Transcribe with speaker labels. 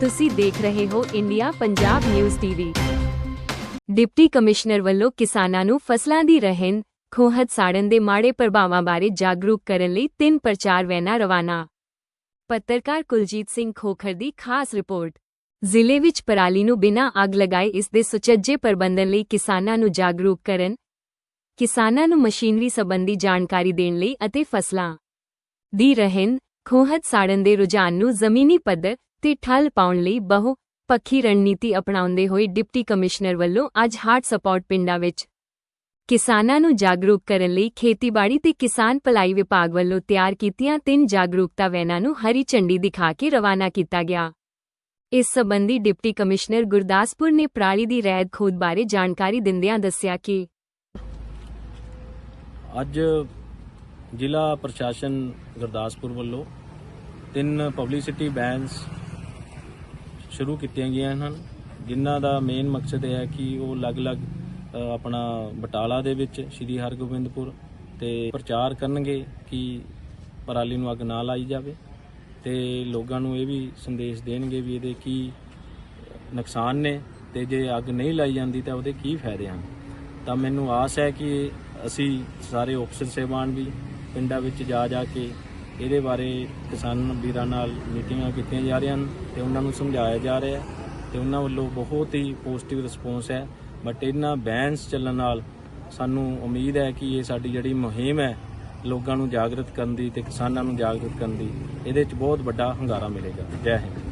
Speaker 1: ਤੁਸੀਂ ਦੇਖ ਰਹੇ ਹੋ India Punjab news TV. Deputy commissioner ਵੱਲੋਂ ਕਿਸਾਨਾਂ ਨੂੰ ਫਸਲਾਂ ਦੀ ਰਹਿੰਦ ਖੋਹਤ ਸਾੜਨ ਦੇ ਮਾੜੇ ਪ੍ਰਭਾਵਾਂ ਬਾਰੇ ਜਾਗਰੂਕ ਕਰਨ ਲਈ ਤਿੰਨ ਪ੍ਰਚਾਰ ਵੈਨਾਂ ਰਵਾਨਾ। ਪੱਤਰਕਾਰ ਕੁਲਜੀਤ ਸਿੰਘ ਖੋਖਰ ਦੀ ਖਾਸ ਰਿਪੋਰਟ। ਜ਼ਿਲ੍ਹੇ ਵਿੱਚ ਪਰਾਲੀ ਨੂੰ ਬਿਨਾਂ ਅੱਗ ਲਗਾਏ ਇਸ ਦੇ ਸੁਚੱਜੇ ਪ੍ਰਬੰਧਨ ਲਈ ਕਿਸਾਨਾਂ ਨੂੰ ਜਾਗਰੂਕ ਕਰਨ, ਕਿਸਾਨਾਂ ਨੂੰ ਮਸ਼ੀਨਰੀ ਸੰਬੰਧੀ ਜਾਣਕਾਰੀ ਦੇਣ ਲਈ ਅਤੇ ਫਸਲਾਂ ਦੀ ਰਹਿੰਦ ਖੋਹਤ ਸਾੜਨ ਦੇ ਰੁਝਾਨ ਨੂੰ ਜ਼ਮੀਨੀ ਪੱਧਰ ਤੇ ਠੱਲ ਪਾਉਣ ਲਈ ਬਹੁ ਪੱਖੀ ਰਣਨੀਤੀ ਅਪਣਾਉਂਦੇ ਹੋਏ ਡਿਪਟੀ ਕਮਿਸ਼ਨਰ ਵੱਲੋਂ ਅੱਜ ਹਾਰਟ ਸਪੋਰਟ ਪਿੰਡਾਂ ਵਿੱਚ ਕਿਸਾਨਾਂ ਨੂੰ ਜਾਗਰੂਕ ਕਰਨ ਲਈ ਖੇਤੀਬਾੜੀ ਤੇ ਕਿਸਾਨ ਭਲਾਈ ਵਿਭਾਗ ਵੱਲੋਂ ਤਿਆਰ ਕੀਤੀਆਂ ਤਿੰਨ ਜਾਗਰੂਕਤਾ ਵੈਨਾਂ ਨੂੰ ਹਰੀ ਝੰਡੀ ਦਿਖਾ ਕੇ ਰਵਾਨਾ ਕੀਤਾ ਗਿਆ। ਇਸ ਸੰਬੰਧੀ ਡਿਪਟੀ ਕਮਿਸ਼ਨਰ ਗੁਰਦਾਸਪੁਰ ਨੇ ਪਰਾਲੀ ਦੀ ਰੈਦ ਖੋਦ ਬਾਰੇ ਜਾਣਕਾਰੀ ਦਿੰਦਿਆਂ ਦੱਸਿਆ ਕਿ
Speaker 2: ਅੱਜ ਜ਼ਿਲ੍ਹਾ ਪ੍ਰਸ਼ਾਸਨ ਗੁਰਦਾਸਪੁਰ ਵੱਲੋਂ ਤਿੰਨ ਪਬਲਿਸਿਟੀ ਬੈਨਸ ਸ਼ੁਰੂ ਕੀਤੀਆਂ ਗਈਆਂ ਹਨ, ਜਿਨ੍ਹਾਂ ਦਾ ਮੇਨ ਮਕਸਦ ਇਹ ਹੈ ਕਿ ਉਹ ਅਲੱਗ-ਅਲੱਗ ਆਪਣਾ ਬਟਾਲਾ ਦੇ ਵਿੱਚ ਸ਼੍ਰੀ ਹਰਗੋਬਿੰਦਪੁਰ ਤੇ ਪ੍ਰਚਾਰ ਕਰਨਗੇ ਕਿ ਪਰਾਲੀ ਨੂੰ ਅੱਗ ਨਾ ਲਾਈ ਜਾਵੇ ਤੇ ਲੋਕਾਂ ਨੂੰ ਇਹ ਵੀ ਸੰਦੇਸ਼ ਦੇਣਗੇ ਵੀ ਇਹਦੇ ਕੀ ਨੁਕਸਾਨ ਨੇ ਤੇ ਜੇ ਅੱਗ ਨਹੀਂ ਲਾਈ ਜਾਂਦੀ ਤਾਂ ਉਹਦੇ ਕੀ ਫਾਇਦੇ ਹਨ। ਤਾਂ ਮੈਨੂੰ ਆਸ ਹੈ ਕਿ ਅਸੀਂ ਸਾਰੇ ਅਫਸਰ ਸੇਵਾਨ ਵੀ ਪਿੰਡਾਂ ਵਿੱਚ ਜਾ ਜਾ ਕੇ ਇਹਦੇ ਬਾਰੇ ਕਿਸਾਨ ਵੀਰਾਂ ਨਾਲ ਮੀਟਿੰਗਾਂ ਕੀਤੀਆਂ ਜਾ ਰਹੀਆਂ ਹਨ ਤੇ ਉਹਨਾਂ ਨੂੰ ਸਮਝਾਇਆ ਜਾ ਰਿਹਾ ਹੈ ਤੇ ਉਹਨਾਂ ਵੱਲੋਂ ਬਹੁਤ ਹੀ ਪੋਜ਼ਿਟਿਵ ਰਿਸਪੌਂਸ ਹੈ। ਬਟ ਇਹਨਾਂ ਬੈਨਸ ਚੱਲਣ ਨਾਲ ਸਾਨੂੰ ਉਮੀਦ ਹੈ ਕਿ ਇਹ ਸਾਡੀ ਜਿਹੜੀ ਮੁਹਿੰਮ ਹੈ ਲੋਕਾਂ ਨੂੰ ਜਾਗਰਤ ਕਰਨ ਦੀ ਤੇ ਕਿਸਾਨਾਂ ਨੂੰ ਜਾਗਰਤ ਕਰਨ ਦੀ, ਇਹਦੇ ਵਿੱਚ ਬਹੁਤ ਵੱਡਾ ਹੰਗਾਰਾ ਮਿਲੇਗਾ। ਜੈ ਹਿੰਦ।